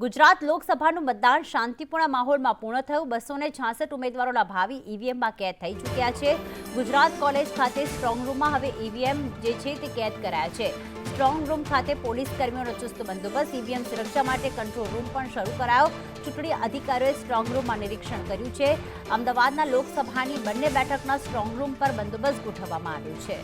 ગુજરાત લોકસભાનું મતદાન શાંતિપૂર્ણ માહોલમાં પૂર્ણ થયું. બસો ને છાસઠ ઉમેદવારોના ભાવિ ઈવીએમમાં કેદ થઈ ચૂક્યા છે. ગુજરાત કોલેજ ખાતે સ્ટ્રોંગ રૂમમાં હવે ઈવીએમ જે છે તે કેદ કરાયા છે. સ્ટ્રોંગ રૂમ ખાતે પોલીસ કર્મીઓનો ચુસ્ત બંદોબસ્ત. ઈવીએમ સુરક્ષા માટે કંટ્રોલ રૂમ પણ શરૂ કરાયો. ચૂંટણી અધિકારીઓએ સ્ટ્રોંગ રૂમમાં નિરીક્ષણ કર્યું છે. અમદાવાદના લોકસભાની બંને બેઠકના સ્ટ્રોંગ રૂમ પર બંદોબસ્ત ગોઠવવામાં આવ્યો છે.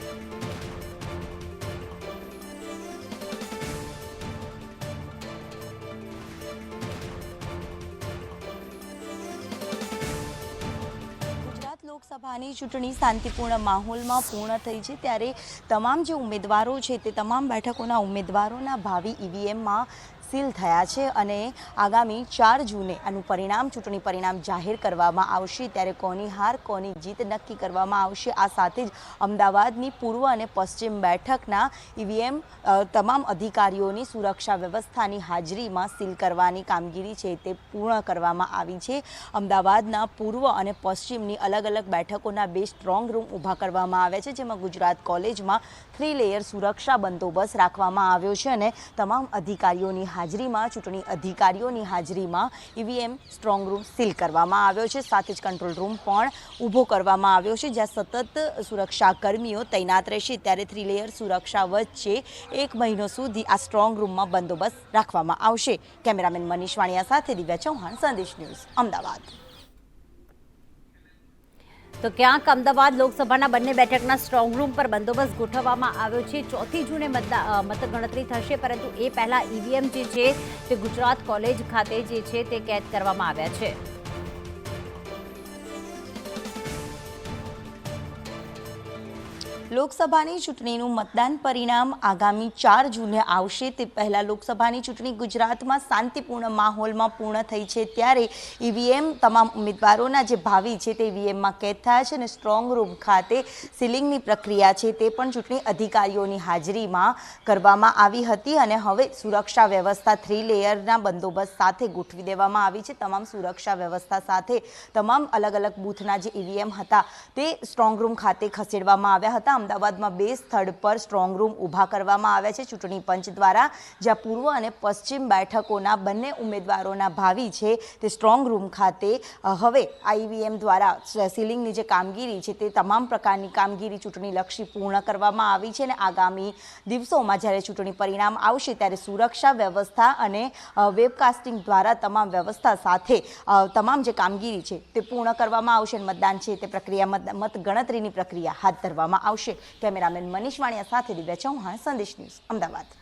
લોકસભાની ચૂંટણી શાંતિપૂર્ણ માહોલમાં પૂર્ણ થઈ છે, ત્યારે તમામ જે ઉમેદવારો છે તે તમામ બેઠકોના ઉમેદવારોના ભાવિ ઈવીએમમાં સીલ થયા છે અને આગામી ચાર જૂને આનું પરિણામ, ચૂંટણી પરિણામ જાહેર કરવામાં આવશે. ત્યારે કોની હાર, કોની જીત નક્કી કરવામાં આવશે, આ સાથે જ અમદાવાદની પૂર્વ અને પશ્ચિમ બેઠકના ઈવીએમ તમામ અધિકારીઓની સુરક્ષા વ્યવસ્થાની હાજરીમાં સીલ કરવાની કામગીરી છે તે પૂર્ણ કરવામાં આવી છે. અમદાવાદના પૂર્વ અને પશ્ચિમની અલગ અલગ બેઠકોના બે સ્ટ્રોંગ રૂમ ઊભા કરવામાં આવ્યા છે, જેમાં ગુજરાત કોલેજમાં થ્રી લેયર સુરક્ષા બંદોબસ્ત રાખવામાં આવ્યો છે અને તમામ અધિકારીઓની હાજરીમાં, ચૂંટણી અધિકારીઓની હાજરીમાં ઈવીએમ સ્ટ્રોંગ રૂમ સીલ કરવામાં આવ્યો છે. સાથે જ કંટ્રોલ રૂમ પણ ઊભો કરવામાં આવ્યો છે, જ્યાં સતત સુરક્ષા કર્મીઓ તૈનાત રહેશે. ત્યારે થ્રી લેયર સુરક્ષા વચ્ચે એક મહિનો સુધી આ સ્ટ્રોંગ રૂમમાં બંદોબસ્ત રાખવામાં આવશે. કેમેરામેન મનીષ વાણિયા સાથે દિવ્યા ચૌહાણ, સંદેશ ન્યૂઝ, અમદાવાદ. તો ક્યાંક અમદાવાદ લોકસભાના બંને બેઠકના સ્ટ્રોંગ રૂમ પર બંદોબસ્ત ગોઠવવામાં આવ્યો છે. ચોથી જૂને મતદા મતગણતરી થશે, પરંતુ એ પહેલાં ઈવીએમ જે છે, તે ગુજરાત કોલેજ ખાતે જે છે, તે કેદ કરવામાં આવ્યા છે. લોકસભાની ચૂંટણીનું મતદાન પરિણામ આગામી ચાર જૂને આવશે. તે પહેલાં લોકસભાની ચૂંટણી ગુજરાતમાં શાંતિપૂર્ણ માહોલમાં પૂર્ણ થઈ છે. ત્યારે ઈવીએમ તમામ ઉમેદવારોના જે ભાવિ છે તે ઈવીએમમાં કેદ થયા છે અને સ્ટ્રોંગ રૂમ ખાતે સીલિંગની પ્રક્રિયા છે તે પણ ચૂંટણી અધિકારીઓની હાજરીમાં કરવામાં આવી હતી અને હવે સુરક્ષા વ્યવસ્થા થ્રી લેયરના બંદોબસ્ત સાથે ગોઠવી દેવામાં આવી છે. તમામ સુરક્ષા વ્યવસ્થા સાથે તમામ અલગ અલગ બૂથના જે ઈવીએમ હતા તે સ્ટ્રોંગ રૂમ ખાતે ખસેડવામાં આવ્યા હતા. અમદાવાદમાં બે સ્થળ પર સ્ટ્રોંગ રૂમ ઊભા કરવામાં આવ્યા છે. ચૂંટણી પંચ દ્વારા જ્યાં પૂર્વ અને પશ્ચિમ બેઠકોના બંને ઉમેદવારોના ભાવિ છે તે સ્ટ્રોંગ રૂમ ખાતે હવે આઈવીએમ દ્વારા સીલિંગની જે કામગીરી છે તે તમામ પ્રકારની કામગીરી ચૂંટણીલક્ષી પૂર્ણ કરવામાં આવી છે અને આગામી દિવસોમાં જ્યારે ચૂંટણી પરિણામ આવશે ત્યારે સુરક્ષા વ્યવસ્થા અને વેબકાસ્ટિંગ દ્વારા તમામ વ્યવસ્થા સાથે તમામ જે કામગીરી છે તે પૂર્ણ કરવામાં આવશે અને મતદાન છે તે પ્રક્રિયા મત, મતગણતરીની પ્રક્રિયા હાથ ધરવામાં આવશે. કેમેરામેન મનીષ વાણિયા સાથે દિવ્યા ચૌહાણ સંદેશ ન્યૂઝ અમદાવાદ.